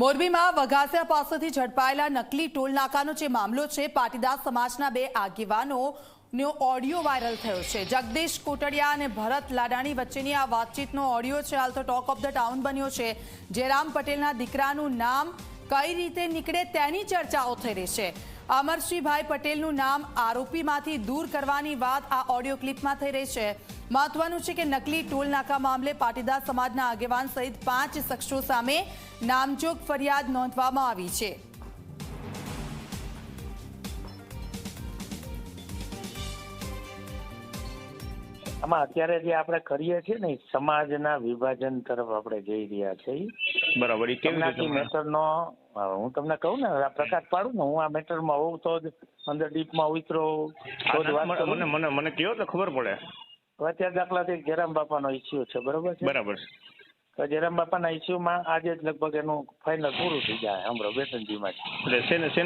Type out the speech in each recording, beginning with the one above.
મોરબીમાં વઘાસિયા પાસેથી ઝડપાયેલા નકલી ટોલ નાકાનો જે મામલો છે, પાટીદાર સમાજના બે આગેવાનો નો ઓડિયો વાયરલ થયો છે. જગદીશ કોટડિયા અને ભરત લાડાણી વચ્ચેની આ વાતચીતનો ઓડિયો છે. હાલ તો ટોક ઓફ ધ ટાઉન બન્યો છે. જયરામ પટેલના દીકરાનું નામ કઈ રીતે નીકળે તેની ચર્ચાઓ થઈ રહી છે. અમરસિંહભાઈ પટેલનું નામ આરોપીમાંથી દૂર કરવાની વાત આ ઓડિયો ક્લિપમાં થઈ રહી છે. મહત્વનું છે કે નકલી ટોલ નાકા મામલે પાટીદાર સમાજના આગેવાન સહિત પાંચ શખ્સો સામે નામજોગ ફરિયાદ નોંધવામાં આવી છે. આમાં અત્યારે જે આપણે કરીએ છીએ ને સમાજના વિભાજન તરફ આપણે જઈ રહ્યા છીએ. બરાબર. એ કેવી રીતે મેટરનો હું તમને કહું ને આ પ્રકાશ પાડું ને હું આ મેટરમાં હોઉં તો જ અંદર ડીપમાં ઉતરો મને મને મને કયો તો ખબર પડે? અત્યારે દાખલા તરીકે જયરામ બાપાનો ઇસ્યુ છે બરોબર છે? બરાબર છે. તો જયરામ બાપાના ઇસ્યુમાં આજે જ લગભગ એનું ફાઇનલ પૂરું થઈ જાય હમણાં દીમાં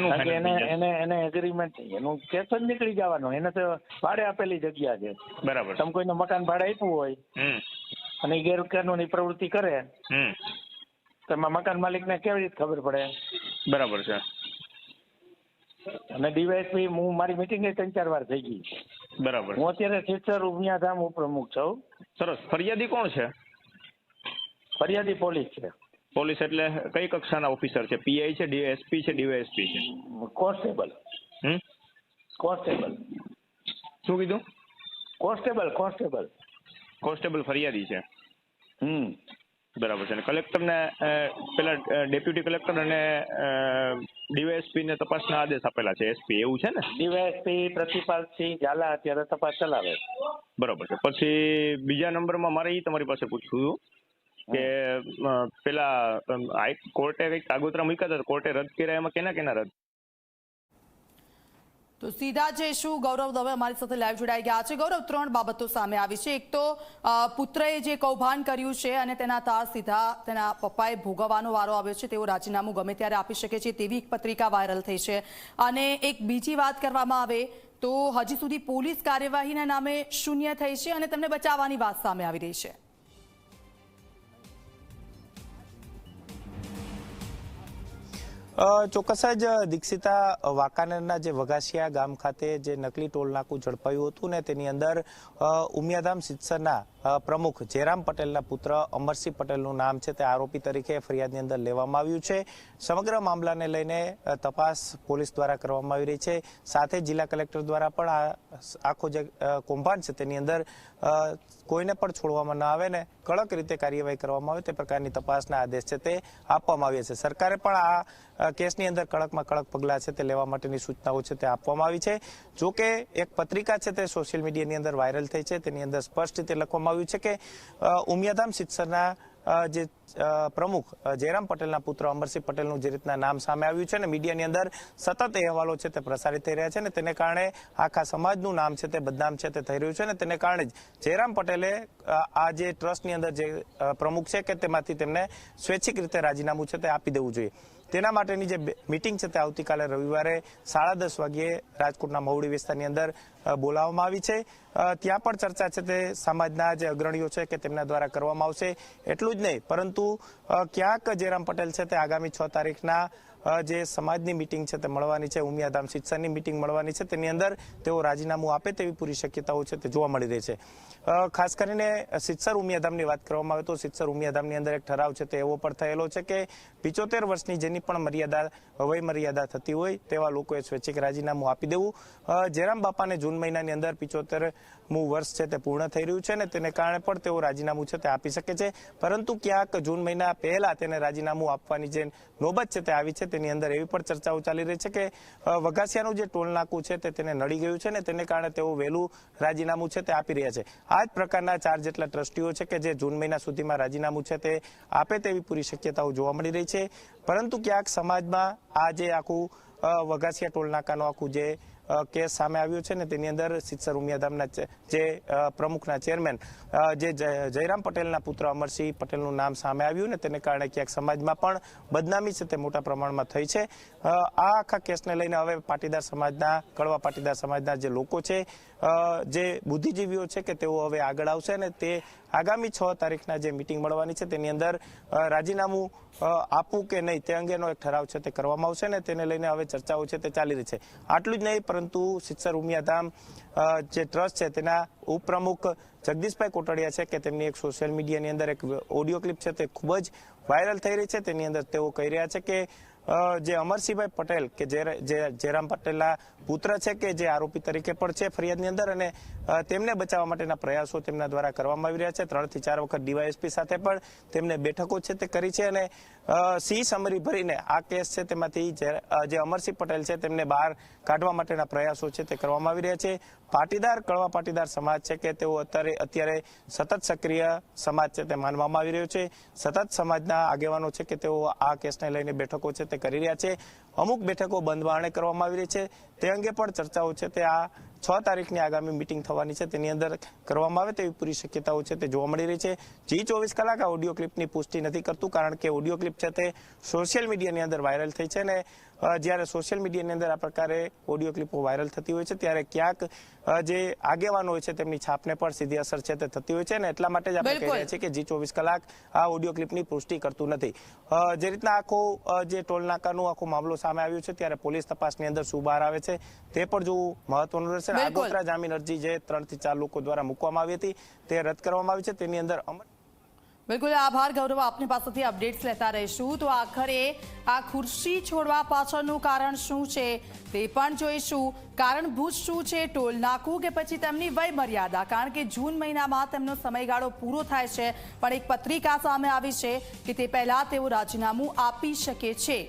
એટલે એને એને એને એગ્રીમેન્ટ એનું કેસ જ નીકળી જવાનું એને તો ભાડે આપેલી જગ્યા છે. બરાબર. તમે કોઈને મકાન ભાડે આપ્યું હોય અને ગેરકાનૂની પ્રવૃત્તિ કરે હમ તો એમાં મકાન માલિકને કેવી રીતે ખબર પડે? બરાબર છે. અને ડીવાયસપી હું મારી મિટિંગ ત્રણ ચાર વાર થઈ ગઈ. બરાબર. હું અત્યારે શિક્ષર ઉમિયાધામ ઉપપ્રમુખ છું. સરસ. ફરિયાદી કોણ છે? ફરિયાદી પોલીસ છે. પોલીસ એટલે કઈ કક્ષાના ઓફિસર છે? પીઆઈ છે ડીએસપી છે ડીવાયએસપી છે? કોન્સ્ટેબલ. હમ? કોન્સ્ટેબલ. શું કીધું? Constable constable. કોન્સ્ટેબલ ફરિયાદી છે. હમ. બરાબર છે. અને કલેક્ટરને પેલા ડેપ્યુટી કલેક્ટર અને ડીવાયએસપી ને તપાસના આદેશ આપેલા છે એસપી એવું છે ને? ડીવાયએસપી પ્રતિપાલસિંહ ઝાલા અત્યારે તપાસ ચલાવે. બરાબર છે. પછી બીજા નંબરમાં મારે એ તમારી પાસે પૂછવું કે પેલા હાઈ કોર્ટે કંઈક આગોતરા મૂક્યા હતા? કોર્ટે રદ કર્યા એમાં કેના કેના રદ? તો સીધા જઈશું ગૌરવ દવે અમારી સાથે લાઈવ જોડાઈ ગયા છે. ગૌરવ, ત્રણ બાબતો સામે આવી છે. એક તો પુત્રએ જે કૌભાંડ કર્યું છે અને તેના તાર સીધા તેના પપ્પાએ ભોગવવાનો વારો આવ્યો છે, તેઓ રાજીનામું ગમે ત્યારે આપી શકે છે, તેવી એક પત્રિકા વાયરલ થઈ છે. અને એક બીજી વાત કરવામાં આવે તો હજી સુધી પોલીસ કાર્યવાહીના નામે શૂન્ય થઈ છે અને તેમને બચાવવાની વાત સામે આવી રહી છે. ચોક્કસ જ દીક્ષિતા વાંકાનેરના જે વઘાસિયા ગામ ખાતે જે નકલી ટોલ નાકું ઝડપાયું હતું ને તેની અંદર ઉમિયાધામ સિત્સરના પ્રમુખ જયરામ પટેલના પુત્ર અમરસિંહ પટેલનું નામ છે તે આરોપી તરીકે ફરિયાદની અંદર લેવામાં આવ્યું છે. સમગ્ર મામલાને લઈને તપાસ પોલીસ દ્વારા કરવામાં આવી રહી છે. સાથે જિલ્લા કલેક્ટર દ્વારા પણ આ આખો જે કૌભાંડ છે તેની અંદર કોઈને પણ છોડવામાં ન આવે ને કડક રીતે કાર્યવાહી કરવામાં આવે તે પ્રકારની તપાસના આદેશ છે તે આપવામાં આવ્યા છે. સરકારે પણ આ કેસની અંદર કડકમાં કડક પગલાં છે તે લેવા માટેની સૂચનાઓ છે તે આપવામાં આવી છે. જો કે એક પત્રિકા છે તે સોશિયલ મીડિયાની અંદર વાયરલ થઈ છે. તેની અંદર સ્પષ્ટ રીતે લખવામાં આવ્યું છે કે ઉમિયાધામ સિત્સરના જે પ્રમુખ જયરામ પટેલના પુત્ર અમરસિંહ પટેલનું જે રીતના નામ સામે આવ્યું છે ને મીડિયાની અંદર સતત અહેવાલો છે તે પ્રસારિત થઈ રહ્યા છે અને તેને કારણે આખા સમાજનું નામ છે તે બદનામ છે તે થઈ રહ્યું છે અને તેને કારણે જ જયરામ પટેલે આ જે ટ્રસ્ટની અંદર જે પ્રમુખ છે કે તેમાંથી તેમને સ્વૈચ્છિક રીતે રાજીનામું છે તે આપી દેવું જોઈએ. તેના માટેની જે મિટિંગ છે તે આવતીકાલે રવિવારે સાડા દસ વાગ્યે રાજકોટના મહુડી વિસ્તારની અંદર બોલાવવામાં આવી છે. ત્યાં પણ ચર્ચા છે તે સમાજના જે અગ્રણીઓ છે કે તેમના દ્વારા કરવામાં આવશે. એટલું જ નહીં, પરંતુ ક્યાંક જયરામ પટેલ છે તે આગામી છ તારીખના જે સમાજની મિટિંગ છે તે મળવાની છે, ઉમિયાધામ શિક્ષણની મિટિંગ મળવાની છે, તેની અંદર તેઓ રાજીનામું આપે તેવી પૂરી શક્યતાઓ છે તે જોવા મળી રહી છે. ખાસ કરીને શિક્ષર ઉમિયાધામની વાત કરવામાં આવે તો શિક્ષર ઉમિયાધામની અંદર એક ઠરાવ છે તે એવો પણ થયેલો છે કે પિચોતેર વર્ષની જેની પણ મર્યાદા વય મર્યાદા થતી હોય તેવા લોકોએ સ્વૈચ્છિક રાજીનામું આપી દેવું. જેરામ બાપાને જૂન મહિનાની અંદર પિચોતેરમું વર્ષ છે તે પૂર્ણ થઈ રહ્યું છે ને તેને કારણે પણ તેઓ રાજીનામું છે તે આપી શકે છે. પરંતુ ક્યાંક જૂન મહિના પહેલા તેને રાજીનામું આપવાની જે નોબત છે તે આવી છે તેની અંદર એવી પણ ચર્ચાઓ ચાલી રહી છે કે વઘાસિયાનું જે ટોલ નાકું છે તે તેને નડી ગયું છે ને તેને કારણે તેઓ વહેલું રાજીનામું છે તે આપી રહ્યા છે. આ જ પ્રકારના ચાર જેટલા ટ્રસ્ટીઓ છે કે જે જૂન મહિના સુધીમાં રાજીનામું છે તે આપે તેવી પૂરી શક્યતાઓ જોવા મળી રહી છે. પરંતુ ક્યાંક સમાજમાં આ જે આખું વઘાસિયા ટોલ નાકાનું આખું જે કેસ સામે આવ્યો છે ને તેની અંદર સિત્સર ઉમિયાધામના જે પ્રમુખના ચેરમેન જે જય- જયરામ પટેલના પુત્ર અમરસિંહ પટેલનું નામ સામે આવ્યું ને તેને કારણે ક્યાંક સમાજમાં પણ બદનામી છે તે મોટા પ્રમાણમાં થઈ છે. આ આખા કેસને લઈને હવે પાટીદાર સમાજના, કડવા પાટીદાર સમાજના જે લોકો છે જે બુદ્ધિજીવીઓ છે કે તેઓ હવે આગળ આવશે અને તે આગામી છ તારીખના જે મિટિંગ મળવાની છે તેની અંદર રાજીનામું આપવું કે નહીં તે અંગેનો એક ઠરાવ છે તે કરવામાં આવશે ને તેને લઈને હવે ચર્ચાઓ છે તે ચાલી રહી છે. આટલું જ નહીં, પરંતુ સિત્સર ઉમિયાધામ અ, જે ટ્રસ્ટ છે તેના ઉપપ્રમુખ જગદીશભાઈ કોટડિયા છે કે તેમની એક સોશિયલ મીડિયાની અંદર એક ઓડિયો ક્લિપ છે તે ખૂબ જ વાયરલ થઈ રહી છે. તેની અંદર તેઓ કહી રહ્યા છે કે જે અમરસિંહભાઈ પટેલ કે જે જે જયરામ પટેલના પુત્ર છે કે જે આરોપી તરીકે પણ છે ફરિયાદની અંદર અને તેમને બચાવવા માટેના પ્રયાસો તેમના દ્વારા કરવામાં આવી રહ્યા છે. ત્રણથી ચાર વખત ડીવાયએસપી સાથે પણ તેમને બેઠકો છે તે કરી છે અને સી સમરી ભરીને આ કેસ છે તેમાંથી જે અમરસિંહ પટેલ છે તેમને બહાર કાઢવા માટેના પ્રયાસો છે તે કરવામાં આવી રહ્યા છે. પાટીદાર, કડવા પાટીદાર સમાજ છે કે તેઓ અત્યારે અત્યારે સતત સક્રિય સમાજ છે તે માનવામાં આવી રહ્યો છે. સતત સમાજના આગેવાનો છે કે તેઓ આ કેસને લઈને બેઠકો છે કરી રહ્યા છે. અમુક બેઠકો બંધ બારણે કરવામાં આવી રહી છે. તે અંગે પણ ચર્ચાઓ છે. તે આ છ તારીખની આગામી મિટિંગ થવાની છે. તેની અંદર કરવામાં આવે તેવી પૂરી શક્યતાઓ છે તે જોવા મળી રહી છે. જી ચોવીસ કલાક આ ઓડિયો ક્લિપની પુષ્ટિ નથી કરતું કારણ કે ઓડિયો ક્લિપ છે તે સોશિયલ મીડિયાની અંદર વાયરલ થઈ છે ને જ્યારે સોશિયલ મીડિયાની અંદર આ પ્રકારે ઓડિયો ક્લિપો વાયરલ થતી હોય છે ત્યારે ક્યાંક જે આગેવાનો હોય છે તેમની છાપને પણ સીધી અસર છે તે થતી હોય છે ને એટલા માટે જ આપણે કહી રહ્યા છીએ કે જી ચોવીસ કલાક આ ઓડિયો ક્લિપની પુષ્ટિ કરતું નથી. જે રીતના આખો જે ટોલ નાકાનો આખો મામલો સામે આવ્યો છે ત્યારે પોલીસ તપાસની અંદર શું બહાર આવે છે તે પણ જોવું મહત્વનું રહેશે. બિલકુલ. આગોતરા જામીન અરજી જે ત્રણથી ચાર લોકો દ્વારા મૂકવામાં આવી હતી તે રદ કરવામાં આવી છે. તેની અંદર અમર બિલકુલ આભાર ગૌરવ. આપની પાસેથી અપડેટ્સ લેતા રહીશું. તો આખરે આ ખુરશી છોડવા પાછળનું કારણ શું છે તે પણ જોઈશું. કારણભૂત શું છે? ટોલ નાખવું કે પછી તેમની વય મર્યાદા કારણ કે જૂન મહિનામાં તેમનો સમયગાળો પૂરો થાય છે. પણ એક પત્રિકા સામે આવી છે કે તે પહેલા તેઓ રાજીનામું આપી શકે છે.